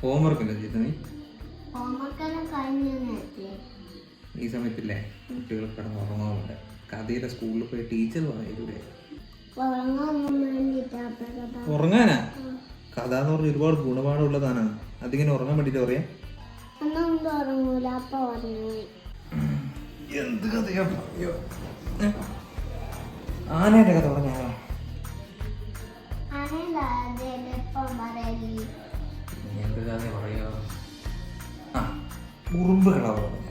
Homework അല്ലേ ചെയ്ത നീ ഈ സമയത്തില്ലേ? കുട്ടികൾ കിടന്ന് ഉറങ്ങാറുണ്ട് കഥയുടെ സ്കൂളിൽ പോയി ടീച്ചർ പറയൂലേ ഉറങ്ങാനാ? കഥ എന്ന് പറഞ്ഞ ഒരുപാട് ഗുണപാഠമുള്ളതാണ് അതിങ്ങനെ ഉറങ്ങാൻ വേണ്ടിട്ട് പറയാം? എന്ത് കഥയാ? ആനയുടെ കഥ പറഞ്ഞാ ഉറുമ്പുകളാ പറഞ്ഞത്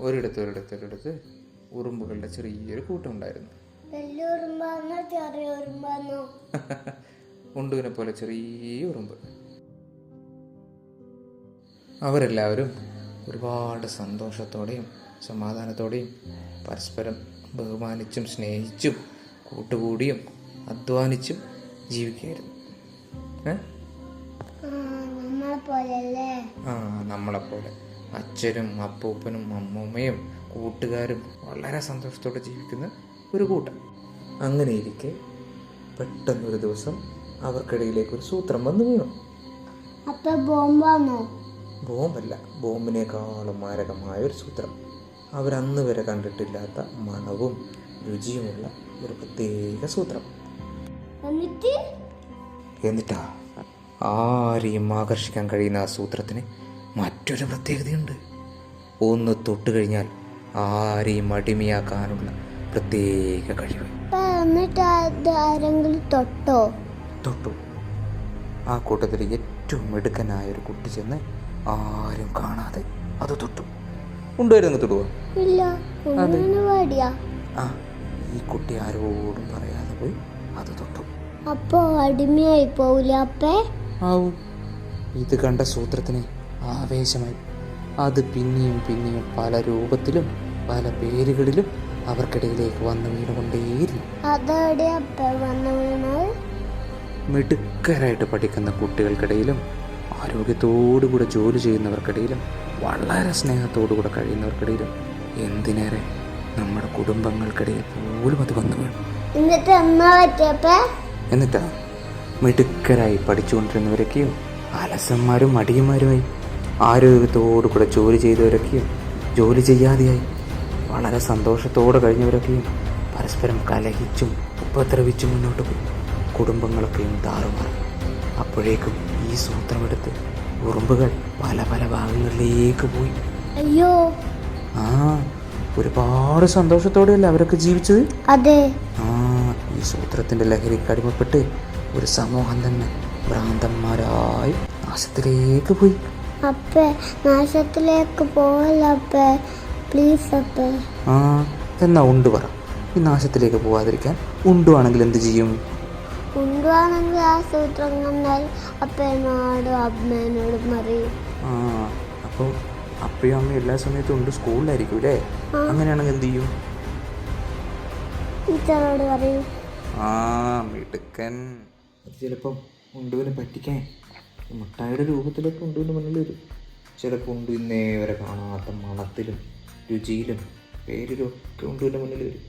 ഒരിടത്ത് ഒരിടത്ത് ഒരിടത്ത് ഉറുമ്പുകളുടെ ചെറിയൊരു കൂട്ടം ഉണ്ടായിരുന്നു ഉണ്ടുവിനെ പോലെ ചെറിയ ഉറുമ്പ്. അവരെല്ലാവരും ഒരുപാട് സന്തോഷത്തോടെയും സമാധാനത്തോടെയും പരസ്പരം ബഹുമാനിച്ചും സ്നേഹിച്ചും കൂട്ടുകൂടിയും അധ്വാനിച്ചും ജീവിക്കുകയായിരുന്നു. ഏ? ആ നമ്മളെ പോലെ ആ നമ്മളെപ്പോലെ. അച്ഛനും അപ്പൂപ്പനും അമ്മൂമ്മയും കൂട്ടുകാരും വളരെ സന്തോഷത്തോടെ ജീവിക്കുന്ന ഒരു കൂട്ടം. അങ്ങനെ ഇരിക്കെ പെട്ടെന്നൊരു ദിവസം അവർക്കിടയിലേക്ക് ഒരു സൂത്രം വന്നു വീണു. ബോംബല്ല ബോംബിനേക്കാളും മാരകമായ ഒരു സൂത്രം. അവരന്ന് വരെ കണ്ടിട്ടില്ലാത്ത മണവും രുചിയുമുള്ള ഒരു പ്രത്യേക സൂത്രം. എന്നിട്ടാ? ആരെയും ആകർഷിക്കാൻ കഴിയുന്ന ആ സൂത്രത്തിന് മറ്റൊരു പ്രത്യേകതയുണ്ട്. ഒന്ന് തൊട്ട് കഴിഞ്ഞാൽ ആരെയും അടിമയാക്കാനുള്ള പ്രത്യേക കഴിവ്. തൊട്ടോ? തൊട്ടു. ആ കൂട്ടത്തിൽ ഏറ്റവും മിടുക്കനായ ഒരു കുട്ടി ചെന്ന് ആരും കാണാതെ അത് തൊട്ടു. ഉണ്ടായിരുന്നു തൊടുവോ? ആ ഈ കുട്ടി ആരോടും പറയാതെ പോയി അത് തൊട്ടു. അപ്പോ അടിമയായി പോവില്ല അപ്പേ? ആവും. ഇത് കണ്ട സൂത്രത്തിന് ആവേശമായി. അത് പിന്നെയും പിന്നെയും പല രൂപത്തിലും പല പേരുകളിലും അവർക്കിടയിലേക്ക് വന്നു വീണുകൊണ്ടേയിരുന്നു. മിടുക്കരായിട്ട് പഠിക്കുന്ന കുട്ടികൾക്കിടയിലും ആരോഗ്യത്തോടുകൂടെ ജോലി ചെയ്യുന്നവർക്കിടയിലും വളരെ സ്നേഹത്തോടുകൂടെ കഴിയുന്നവർക്കിടയിലും എന്തിനേറെ നമ്മുടെ കുടുംബങ്ങൾക്കിടയിൽ പോലും അത് വന്നു വീണു. എന്നിട്ട് എന്നിട്ടാ? മിടുക്കരായി പഠിച്ചുകൊണ്ടിരുന്നവരൊക്കെയും അലസന്മാരും മടിയന്മാരുമായി ആരോഗ്യത്തോടു കൂടെ ജോലി ചെയ്തവരൊക്കെയും ജോലി ചെയ്യാതെയായി വളരെ സന്തോഷത്തോടെ കഴിഞ്ഞവരൊക്കെയും പരസ്പരം കലഹിച്ചും ഉപദ്രവിച്ചും മുന്നോട്ട് പോയി. കുടുംബങ്ങളൊക്കെയും താറുമാറി. അപ്പോഴേക്കും ഈ സൂത്രമെടുത്ത് ഉറുമ്പുകൾ പല പല ഭാഗങ്ങളിലേക്ക് പോയി. അയ്യോ. ആ ഒരുപാട് സന്തോഷത്തോടെയല്ലേ അവരൊക്കെ ജീവിച്ചത്? അതെ. ആ ഈ സൂത്രത്തിന്റെ ലഹരിക്ക് അടിമപ്പെട്ട് ഒരു സമൂഹം തന്നെ ഭ്രാന്തന്മാരായി നാശത്തിലേക്ക് പോയി. അപ്പേ നാശത്തിലേക്ക് പോവല്ലേ അപ്പേ. പ്ലീസ് അപ്പേ. ആ എന്നാ ഉണ്ട് പറ. ഈ നാശത്തിലേക്ക് പോവാതിരിക്കാൻ ഉണ്ടുവാണെങ്കിൽ എന്ത് ചെയ്യും? ഉണ്ടുവാണെങ്കിൽ ആ സൂത്രം കണ്ടാൽ അപ്പേനോടും അമ്മേനോടും പറയും. ആ അപ്പോൾ അപ്പയും അമ്മയും എല്ലാ സമയത്തും ഉണ്ട് സ്കൂളിലായിരിക്കും അല്ലേ? അങ്ങനെയാണെങ്കിൽ എന്ത് ചെയ്യും? ടീച്ചറോട് പറയും. ആ മിടുക്കൻ. ചിലപ്പം ഉണ്ടുവിനെ പറ്റിക്കാൻ മുട്ടായുടെ രൂപത്തിലൊക്കെ ഉണ്ടുവിന്റെ മുന്നിൽ വരും. ചിലപ്പോൾ ഉണ്ടു ഇന്നേ വരെ കാണാത്ത മണത്തിലും രുചിയിലും പേരിലും ഒക്കെ ഉണ്ടുവിന്റെ മുന്നിൽ വരും.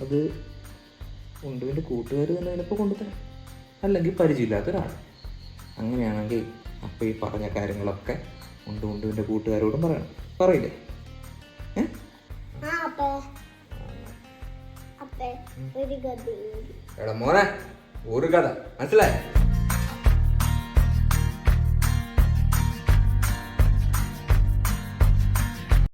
അത് ഉണ്ടുവിന്റെ കൂട്ടുകാർ തന്നെ ചിലപ്പോൾ കൊണ്ടുതരാം അല്ലെങ്കിൽ പരിചയമില്ലാത്ത ഒരാൾ അങ്ങനെയാണെങ്കിൽ അപ്പോൾ ഈ പറഞ്ഞ കാര്യങ്ങളൊക്കെ ഉണ്ട് ഉണ്ടുവിന്റെ കൂട്ടുകാരോടും പറയണം. പറയില്ലേ? എടാ മോനെ. ഒരു കഥ മനസ്സിലായി